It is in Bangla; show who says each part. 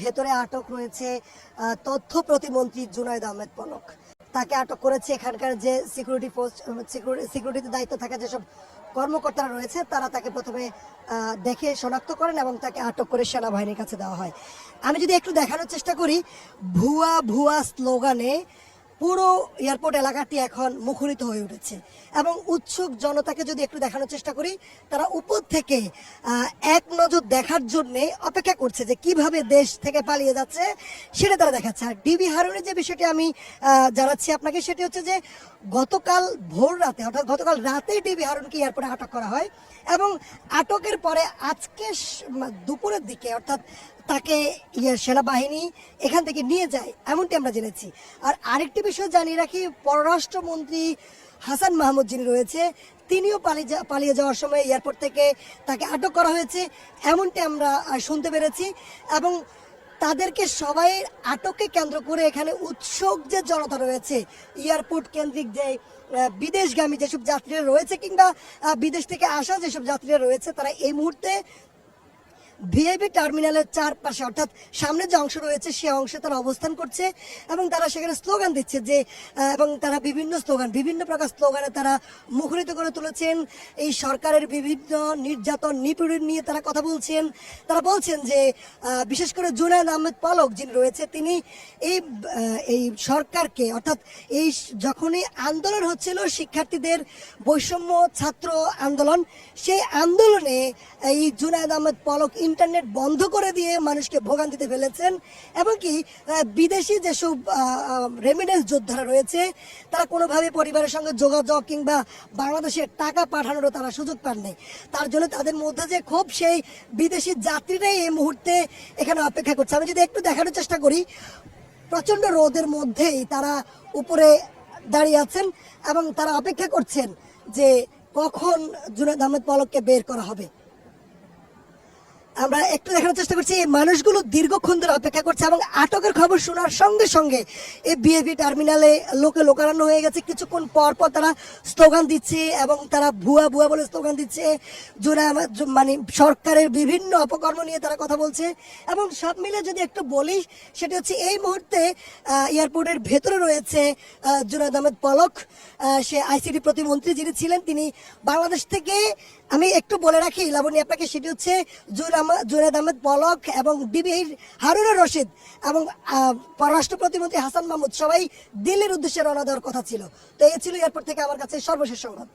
Speaker 1: ভেতরে আটক রয়েছে তথ্য প্রতিমন্ত্রী জুনায়দ আহমেদ পলক। তাকে আটক করেছে এখানকার যে সিকিউরিটি ফোর্স সিকিউরিটিতে দায়িত্ব থাকা যেসব কর্মকর্তারা রয়েছে, তারা তাকে প্রথমে দেখে শনাক্ত করেন এবং তাকে আটক করে সেনাবাহিনীর কাছে দেওয়া হয়। আমি যদি একটু দেখানোর চেষ্টা করি, ভুয়া ভুয়া স্লোগানে পুরো এয়ারপোর্ট এলাকাটি এখন মুখরিত হয়ে উঠেছে। এবং উৎসুক জনতাকে যদি একটু দেখানোর চেষ্টা করি, তারা উপর থেকে এক নজর দেখার জন্য অপেক্ষা করছে যে কীভাবে দেশ থেকে পালিয়ে যাচ্ছে সেটা তারা দেখাচ্ছে। আর ডিবি হারুনের যে বিষয়টি আমি জানাচ্ছি আপনাকে, সেটি হচ্ছে যে গতকাল ভোর রাতে, অর্থাৎ গতকাল রাতে ডিবি হারুনকে এয়ারপোর্টে আটক করা হয় এবং আটকের পরে আজকে দুপুরের দিকে, অর্থাৎ তাকে ইয়ে সেনাবাহিনী এখান থেকে নিয়ে যায়, এমনটি আমরা জেনেছি। আর আরেকটি বিষয় জানিয়ে রাখি, পররাষ্ট্রমন্ত্রী হাসান মাহমুদ যিনি রয়েছে, তিনিও পালিয়ে পালিয়ে যাওয়ার সময় এয়ারপোর্ট থেকে তাকে আটক করা হয়েছে। এমনটি আমরা শুনতে পেরেছি এবং তাদেরকে সবাই আটককে কেন্দ্র করে এখানে উৎসুক যে জনতা রয়েছে, এয়ারপোর্ট কেন্দ্রিক যে বিদেশগামী যেসব যাত্রীরা রয়েছে কিংবা বিদেশ থেকে আসা যেসব যাত্রীরা রয়েছে, তারা এই মুহূর্তে ভিআইপি টার্মিনালের চারপাশে, অর্থাৎ সামনে যে অংশ রয়েছে, সে অংশে তারা অবস্থান করছে এবং তারা সেখানে স্লোগান দিচ্ছে যে এবং তারা বিভিন্ন স্লোগান, বিভিন্ন প্রকার স্লোগানে তারা মুখরিত করে তুলেছেন। এই সরকারের বিভিন্ন নির্যাতন, নিপীড়ন নিয়ে তারা কথা বলছেন। তারা বলছেন যে বিশেষ করে জুনায়দ আহমেদ পলক যিনি রয়েছে, তিনি এই এই সরকারকে, অর্থাৎ এই যখনই আন্দোলন হচ্ছিল, শিক্ষার্থীদের বৈষম্য ছাত্র আন্দোলন, সেই আন্দোলনে এই জুনায়দ আহমেদ পলক ইন্টারনেট বন্ধ করে দিয়ে মানুষকে ভোগান্তিতে ফেলেছেন এবং কি বিদেশি যেসব রেমিডেন্স যোদ্ধারা রয়েছে, তারা কোনোভাবে পরিবারের সঙ্গে যোগাযোগ কিংবা বাংলাদেশে টাকা পাঠানোরও তারা সুযোগ পান তার জন্য তাদের মধ্যে যে খুব সেই বিদেশি যাত্রীরাই এই মুহূর্তে এখানে অপেক্ষা করছে। আমি যদি একটু দেখানোর চেষ্টা করি প্রচণ্ড রোদের মধ্যেই তারা উপরে দাঁড়িয়ে আছেন এবং তারা অপেক্ষা করছেন যে কখন জুনাদ আহমেদ পলককে বের করা হবে। আমরা একটু দেখানোর চেষ্টা করছি, এই মানুষগুলো দীর্ঘক্ষণ ধরে অপেক্ষা করছে এবং আটকের খবর শোনার সঙ্গে সঙ্গে এই বিএভি টার্মিনালে লোকে লোকারণ্য হয়ে গেছে। কিছুক্ষণ পর পর তারা স্লোগান দিচ্ছে এবং তারা ভুয়া ভুয়া বলে স্লোগান দিচ্ছে। জোড়া মানে সরকারের বিভিন্ন অপকর্ম নিয়ে তারা কথা বলছে। এবং সব মিলে যদি একটু বলি সেটা হচ্ছে এই মুহূর্তে এয়ারপোর্টের ভেতরে রয়েছে জুনাদ আহমেদ পলক। সে আইসিডি প্রতিমন্ত্রী যিনি ছিলেন, তিনি বাংলাদেশ থেকে, আমি একটু বলে রাখি, লাবণী আপনাকে, সেটি হচ্ছে জুর জুনাদ আহমেদ, পলক এবং ডিবি হারুনুর রশিদ এবং পররাষ্ট্র প্রতিমন্ত্রী হাসান মাহমুদ সবাই দিল্লির উদ্দেশ্যে রওনা দেওয়ার কথা ছিল। তো এ ছিল এরপর থেকে আমার কাছে সর্বশেষ সংবাদ।